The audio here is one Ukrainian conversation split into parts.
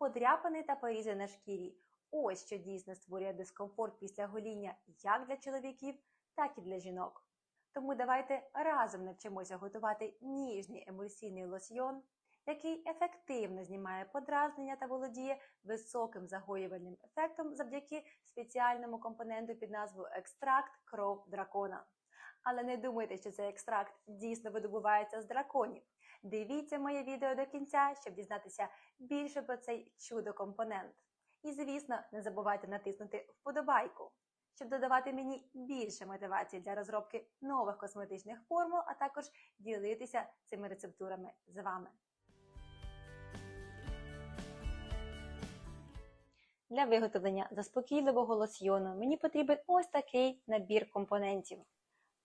подряпини та порізи на шкірі. Ось що дійсно створює дискомфорт після гоління як для чоловіків, так і для жінок. Тому давайте разом навчимося готувати ніжний емульсійний лосьйон, який ефективно знімає подразнення та володіє високим загоювальним ефектом завдяки спеціальному компоненту під назвою екстракт кров дракона. Але не думайте, що цей екстракт дійсно видобувається з драконів. Дивіться моє відео до кінця, щоб дізнатися більше про цей чудо-компонент. І, звісно, не забувайте натиснути вподобайку, щоб додавати мені більше мотивації для розробки нових косметичних формул, а також ділитися цими рецептурами з вами. Для виготовлення заспокійливого лосьйону мені потрібен ось такий набір компонентів: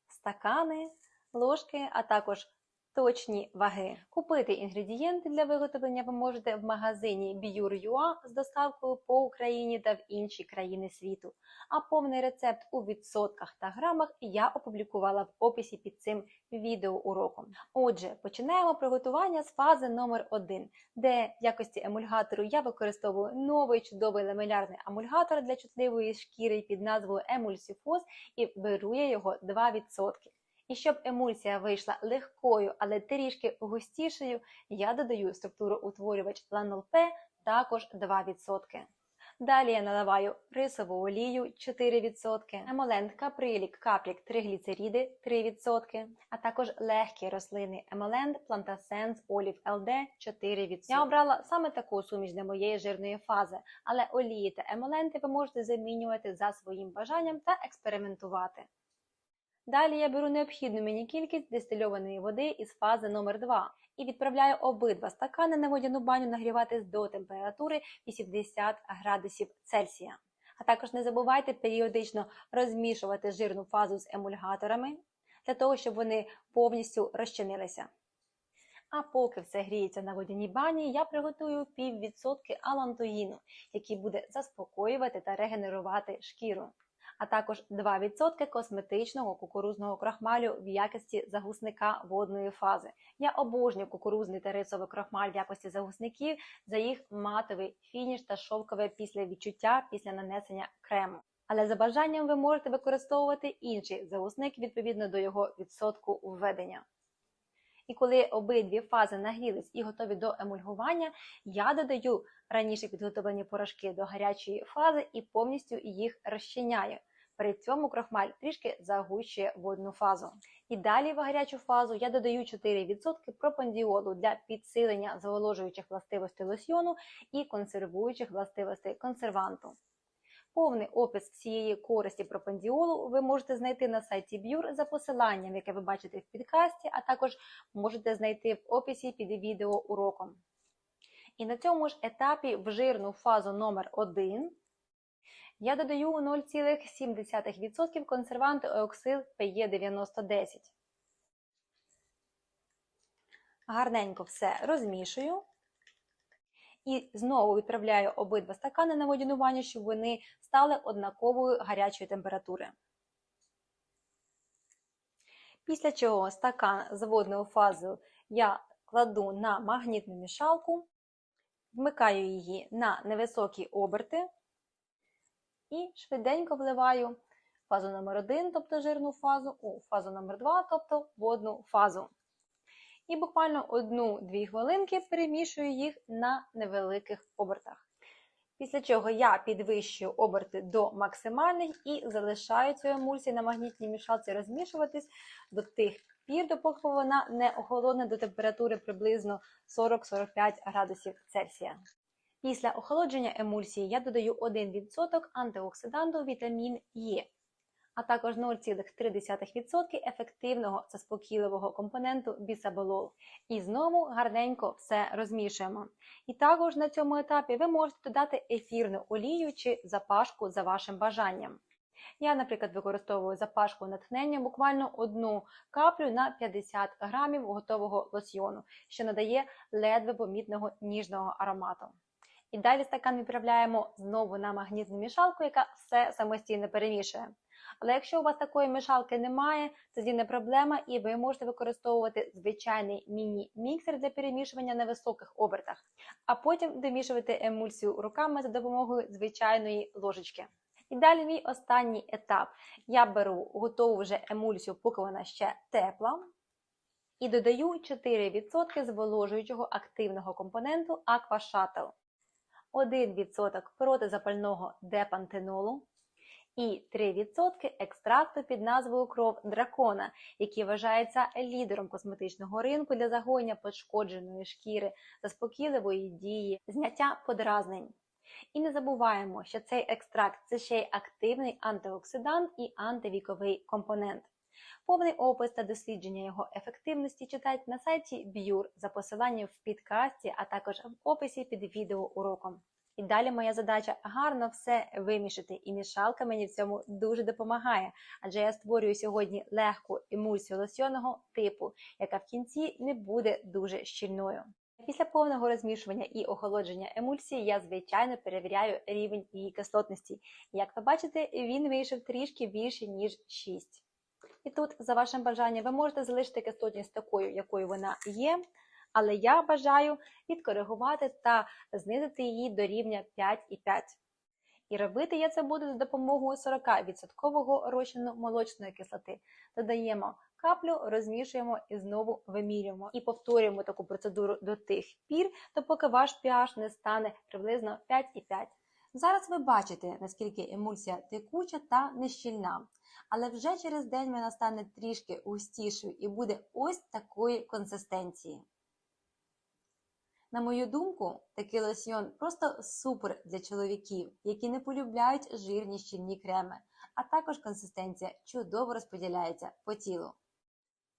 стакани, ложки, а також точні ваги. Купити інгредієнти для виготовлення ви можете в магазині Biur.ua з доставкою по Україні та в інші країни світу. А повний рецепт у відсотках та грамах я опублікувала в описі під цим відеоуроком. Отже, починаємо приготування з фази номер 1 де в якості емульгатору я використовую новий чудовий ламелярний емульгатор для чутливої шкіри під назвою Emulsifos і беру я його 2%. І щоб емульсія вийшла легкою, але трішки густішою, я додаю структуру утворювач Lanol P також 2%. Далі я наливаю рисову олію 4%, емолент каприлік каплік тригліцеріди 3%, а також легкий рослинний емолент Plantasense Olive LD 4%. Я обрала саме таку суміш для моєї жирної фази, але олії та емоленти ви можете замінювати за своїм бажанням та експериментувати. Далі я беру необхідну мені кількість дистильованої води із фази номер 2 і відправляю обидва стакани на водяну баню нагріватись до температури 80 градусів Цельсія. А також не забувайте періодично розмішувати жирну фазу з емульгаторами для того, щоб вони повністю розчинилися. А поки все гріється на водяній бані, я приготую піввідсотки алантоїну, який буде заспокоювати та регенерувати шкіру а також 2% косметичного кукурузного крахмалю в якості загусника водної фази. Я обожнюю кукурузний та рисовий крахмаль в якості загусників за їх матовий фініш та шовкове після відчуття після нанесення крему. Але за бажанням ви можете використовувати інший загусник відповідно до його відсотку введення. І коли обидві фази нагрілись і готові до емульгування, я додаю раніше підготовлені порошки до гарячої фази і повністю їх розчиняю. При цьому крохмаль трішки загущує водну фазу. І далі в гарячу фазу я додаю 4% пропандіолу для підсилення зволожуючих властивостей лосьйону і консервуючих властивостей консерванту. Повний опис всієї користі пропандіолу ви можете знайти на сайті Бюр за посиланням, яке ви бачите в підкасті, а також можете знайти в описі під відео уроком. І на цьому ж етапі в жирну фазу номер 1 я додаю 0,7% консерванту еоксил PE9010. Гарненько все розмішую. І знову відправляю обидва стакани на водяну баню, щоб вони стали однакової гарячої температури. Після чого стакан з водною фазою я кладу на магнітну мішалку, вмикаю її на невисокі оберти і швиденько вливаю фазу номер 1 тобто жирну фазу, у фазу номер 2 тобто водну фазу. І буквально 1-2 хвилинки перемішую їх на невеликих обертах. Після чого я підвищую оберти до максимальних і залишаю цю емульсію на магнітній мішалці розмішуватись до тих пір, допоки вона не охолодне до температури приблизно 40-45 градусів Цельсія. Після охолодження емульсії я додаю 1% антиоксиданту вітамін Е, а також 0,3% ефективного заспокійливого компоненту бісаболол. І знову гарненько все розмішуємо. І також на цьому етапі ви можете додати ефірну олію чи запашку за вашим бажанням. Я, наприклад, використовую запашку натхнення буквально одну каплю на 50 грамів готового лосьйону, що надає ледве помітного ніжного аромату. І далі стакан відправляємо знову на магнітну мішалку, яка все самостійно перемішує. Але якщо у вас такої мішалки немає, тоді не проблема, і ви можете використовувати звичайний міні-міксер для перемішування на високих обертах, а потім домішувати емульсію руками за допомогою звичайної ложечки. І далі мій останній етап. Я беру готову вже емульсію, поки вона ще тепла, і додаю 4% зволожуючого активного компоненту Shuttle, 1% протизапального депантенолу і 3% екстракту під назвою кров дракона, який вважається лідером косметичного ринку для загоєння пошкодженої шкіри, заспокійливої дії, зняття подразнень. І не забуваємо, що цей екстракт це ще й активний антиоксидант і антивіковий компонент. Повний опис та дослідження його ефективності читайте на сайті Б'юр за посиланням в підкасті, а також в описі під відео уроком. Далі моя задача гарно все вимішати, і мішалка мені в цьому дуже допомагає, адже я створюю сьогодні легку емульсію лосьйонного типу, яка в кінці не буде дуже щільною. Після повного розмішування і охолодження емульсії я звичайно перевіряю рівень її кислотності. Як ви бачите, він вийшов трішки більше ніж 6. І тут, за вашим бажанням, ви можете залишити кислотність такою, якою вона є. Але я бажаю відкоригувати та знизити її до рівня 5,5. І робити я це буду за допомогою 40% розчину молочної кислоти. Додаємо каплю, розмішуємо і знову вимірюємо. І повторюємо таку процедуру до тих пір, допоки ваш pH не стане приблизно 5,5. Зараз ви бачите, наскільки емульсія текуча та нещільна. Але вже через день вона стане трішки густішою і буде ось такої консистенції. На мою думку, такий лосьйон просто супер для чоловіків, які не полюбляють жирні щільні креми, а також консистенція чудово розподіляється по тілу.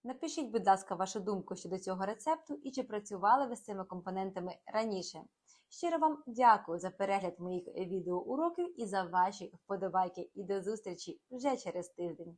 Напишіть, будь ласка, вашу думку щодо цього рецепту і чи працювали ви з цими компонентами раніше. Щиро вам дякую за перегляд моїх відеоуроків і за ваші вподобайки. І до зустрічі вже через тиждень.